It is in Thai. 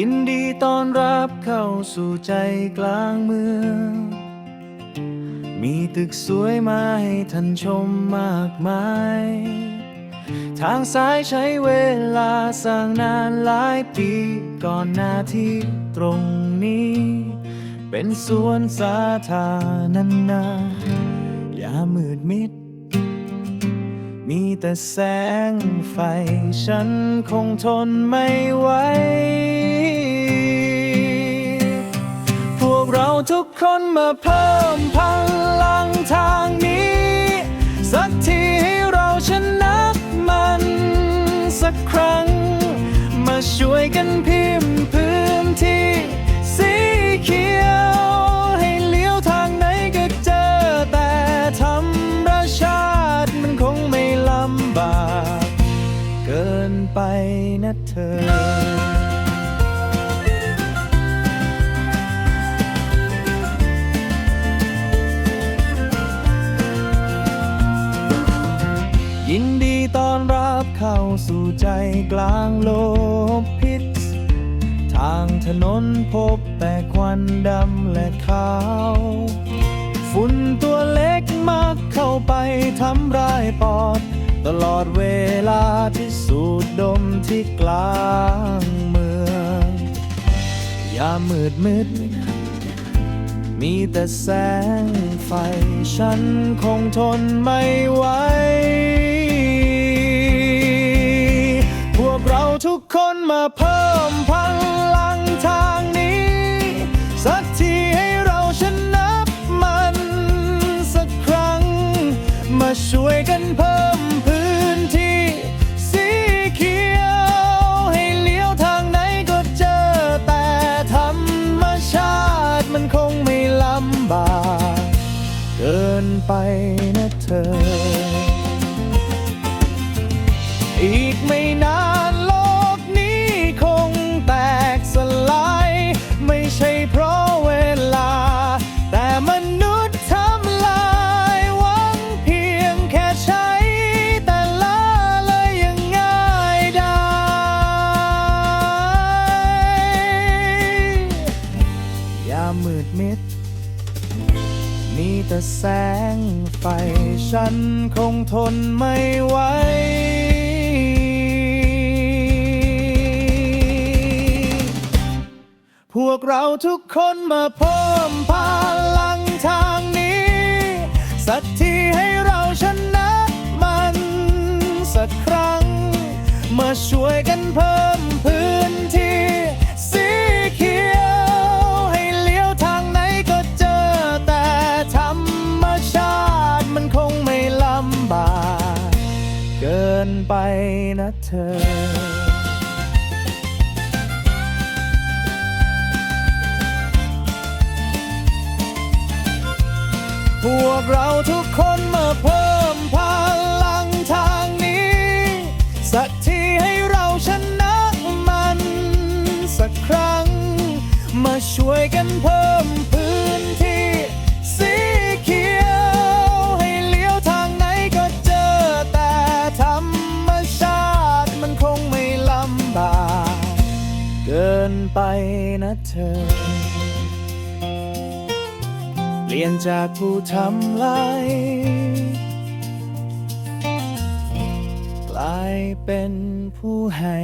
ยินดีต้อนรับเข้าสู่ใจกลางเมือง มีตึกสวยมาให้ท่านชมมากมาย ทางซ้ายใช้เวลาสร้างนานหลายปีก่อนหน้าที่ตรงนี้ เป็นสวนสาธารณะอย่ามืดมิด มีแต่แสงไฟ ฉันคงทนไม่ไหว ทุกคนมาเพิ่มพลังทางนี้ สักทีให้เราชนะมันสักครั้ง มาช่วยกันพิมพ์พื้นที่สีเขียว ให้เลี้ยวทางไหนก็เจอแต่ธรรมชาติมันคงไม่ลำบาก เกินไปนะเธอ ยินดีต้อนรับเข้าสู่ใจกลางโลกพิษ ทางถนนพบแต่ควันดำและขาว ฝุ่นตัวเล็กมักเข้าไปทำร้ายปอด ตลอดเวลาที่สูดดมที่กลางเมืองอย่ามืดมิดมีแต่แสงไฟ ฉันคงทนไม่ไหว คนมาเพิ่มพลังทางนี้ สักทีให้เราชนะมันสักครั้ง มาช่วยกันเพิ่มพื้นที่ สีเขียวให้เลี้ยวทางไหนก็เจอ แต่ธรรมชาติมันคงไม่ลำบากเกินไปนะเธอ อีกไม่นาน แต่แสงไฟฉันคงทนไม่ไหวพวกเราทุกคนมาเพิ่มพลังทางนี้ สักทีให้เราชนะมันสักครั้ง มาช่วยกันเพิ่มพื้นที่ำบากเกินไปนะเธอพวกเราทุกคนมาเพิ่มพลังทางนี้ สักทีให้เราชนะมัน สักครั้ง มาช่วยกันเพิ่ม นไปนะเธอ เปลี่ยนจากผู้ทำลายกลายเป็นผู้ให้